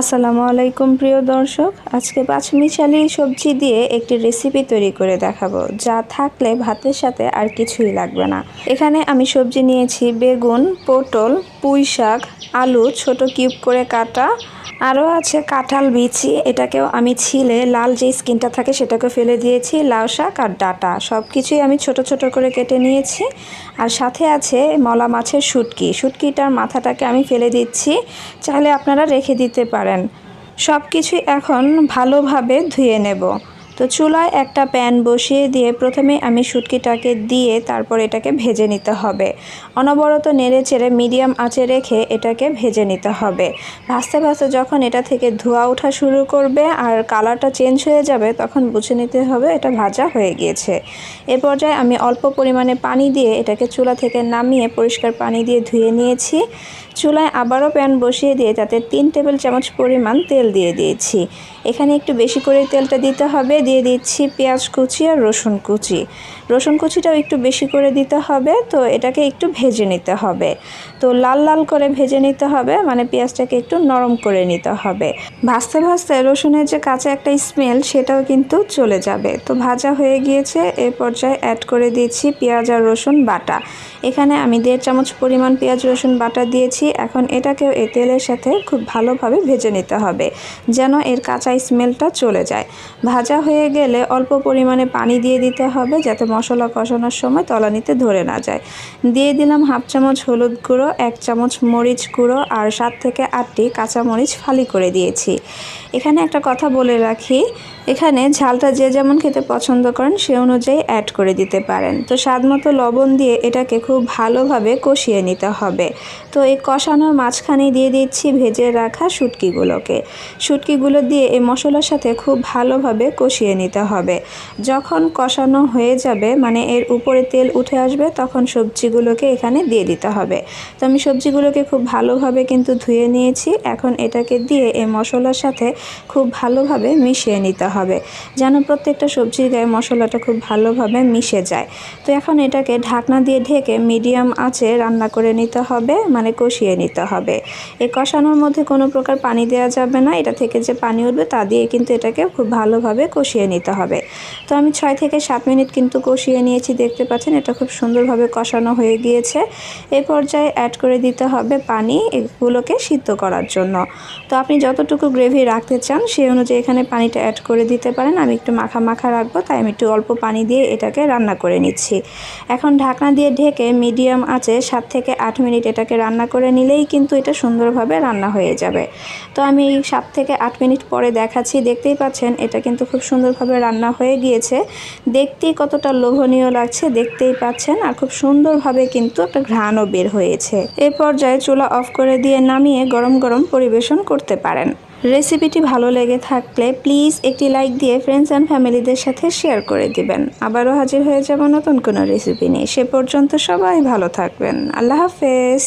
আসসালামু আলাইকুম প্রিয় দর্শক, আজকে পাঁচমিশালি সবজি দিয়ে একটি রেসিপি তৈরি করে দেখাবো, যা থাকলে ভাতের সাথে আর কিছুই লাগবে না। এখানে আমি সবজি নিয়েছি বেগুন, পটল, পুঁই শাক, আলু, ছোট কিউব করে কাটা, আরও আছে কাঁঠাল বিচি, এটাকেও আমি ছিলে লাল যে স্কিনটা থাকে সেটাকে ফেলে দিয়েছি, লাউ শাক আর ডাটা সব কিছুই আমি ছোট ছোট করে কেটে নিয়েছি। আর সাথে আছে মলা মাছের শুটকি, শুটকিটার মাথাটাকে আমি ফেলে দিচ্ছি, চাইলে আপনারা রেখে দিতে পারেন। সব কিছুই এখন ভালোভাবে ধুয়ে নেব। তো চুলায় একটা প্যান বসিয়ে দিয়ে প্রথমে আমি শুটকিটাকে দিয়ে তারপর এটাকে ভেজে নিতে হবে। অনবরত নেড়ে চেড়ে মিডিয়াম আঁচে রেখে এটাকে ভেজে নিতে হবে। ভাজতে ভাজতে যখন এটা থেকে ধোয়া ওঠা শুরু করবে আর কালারটা চেঞ্জ হয়ে যাবে, তখন বুঝে নিতে হবে এটা ভাজা হয়ে গিয়েছে। এ পর্যায়ে আমি অল্প পরিমাণে পানি দিয়ে এটাকে চুলা থেকে নামিয়ে পরিষ্কার পানি দিয়ে ধুয়ে নিয়েছি। চুলায় আবারও প্যান বসিয়ে দিয়ে তাতে তিন টেবিল চামচ পরিমাণ তেল দিয়ে দিয়েছি। এখানে একটু বেশি করে তেলটা দিতে হবে দিয়ে দিচ্ছি পেঁয়াজ কুচি আর রসুন কুচি। রসুন কুচিটাও একটু বেশি করে দিতে হবে, তো এটাকে একটু ভেজে নিতে হবে। তো লাল লাল করে ভেজে নিতে হবে মানে পেঁয়াজটাকে একটু নরম করে নিতে হবে। ভাজতে ভাজতে রসুনের যে কাঁচা একটা স্মেল সেটাও কিন্তু চলে যাবে। তো ভাজা হয়ে গিয়েছে, এ পর্যায়ে অ্যাড করে দিয়েছি পেঁয়াজ আর রসুন বাটা। এখানে আমি দেড় চামচ পরিমাণ পেঁয়াজ, রসুন বাটা দিয়েছি। এখন এটাকেও এই তেলের সাথে খুব ভালোভাবে ভেজে নিতে হবে, যেন এর কাঁচা স্মেলটা চলে যায়। ভাজা হয়ে গেলে অল্প পরিমাণে পানি দিয়ে দিতে হবে যাতে মশলা কষানোর সময় তলানিতে ধরে না যায়। দিয়ে দিলাম হাফ চামচ হলুদ গুঁড়ো, এক চামচ মরিচ গুঁড়ো আর সাত থেকে আটটি কাঁচামরিচ ফালি করে দিয়েছি। এখানে একটা কথা বলে রাখি এখানে ঝালটা যে যেমন খেতে পছন্দ করেন, সে অনুযায়ী অ্যাড করে দিতে পারেন। তো স্বাদ মতো লবণ দিয়ে এটাকে খুব ভালোভাবে কষিয়ে নিতে হবে। তো এই কষানোর মাঝখানে দিয়ে দিচ্ছি ভেজে রাখা শুটকিগুলোকে। শুটকিগুলো দিয়ে এই মশলার সাথে খুব ভালোভাবে কষিয়ে নিতে হবে। যখন কষানো হয়ে যাবে মানে এর উপরে তেল উঠে আসবে, তখন সবজিগুলোকে এখানে দিয়ে দিতে হবে। তো আমি সবজিগুলোকে খুব ভালোভাবে কিন্তু ধুয়ে নিয়েছি। এখন এটাকে দিয়ে এই মশলার সাথে খুব ভালোভাবে মিশিয়ে নিতে যেন প্রত্যেকটা সবজির গায়ে মশলাটা খুব ভালোভাবে মিশে যায়। তো এখন এটাকে ঢাকনা দিয়ে ঢেকে মিডিয়াম আঁচে রান্না করে নিতে হবে মানে কষিয়ে নিতে হবে। এই কষানোর মধ্যে কোনো প্রকার পানি দেওয়া যাবে না, এটা থেকে যে পানি উঠবে তা দিয়ে কিন্তু এটাকে খুব ভালোভাবে কষিয়ে নিতে হবে। তো আমি ছয় থেকে সাত মিনিট কিন্তু কষিয়ে নিয়েছি, দেখতে পাচ্ছেন এটা খুব সুন্দরভাবে কষানো হয়ে গিয়েছে। এ পর্যায়ে অ্যাড করে দিতে হবে পানি এগুলোকে সিদ্ধ করার জন্য। তো আপনি যতটুকু গ্রেভি রাখতে চান সেই অনুযায়ী এখানে পানিটা অ্যাড করে দিতে পারেন। আমি একটু মাখা মাখা রাখব, তাই আমি একটু অল্প পানি দিয়ে এটাকে রান্না করে নিচ্ছি। এখন ঢাকনা দিয়ে ঢেকে মিডিয়াম আঁচে সাত থেকে আট মিনিট এটাকে রান্না করে নিলেই কিন্তু এটা সুন্দরভাবে রান্না হয়ে যাবে। তো আমি এই সাত থেকে আট মিনিট পরে দেখাচ্ছি, দেখতেই পাচ্ছেন এটা কিন্তু খুব সুন্দরভাবে রান্না হয়ে গিয়েছে। দেখতেই কতটা লোভনীয় লাগছে, দেখতেই পাচ্ছেন আর খুব সুন্দরভাবে কিন্তু একটা ঘ্রাণও বের হয়েছে। এ পর্যায়ে চুলা অফ করে দিয়ে নামিয়ে গরম গরম পরিবেশন করতে পারেন। রেসিপিটি ভালো লেগে থাকলে প্লিজ একটি লাইক দিয়ে ফ্রেন্ডস অ্যান্ড ফ্যামিলিদের সাথে শেয়ার করে দিবেন। আবারও হাজির হয়ে যাব নতুন কোনো রেসিপি নিয়ে। সে পর্যন্ত সবাই ভালো থাকবেন। আল্লাহ হাফেজ।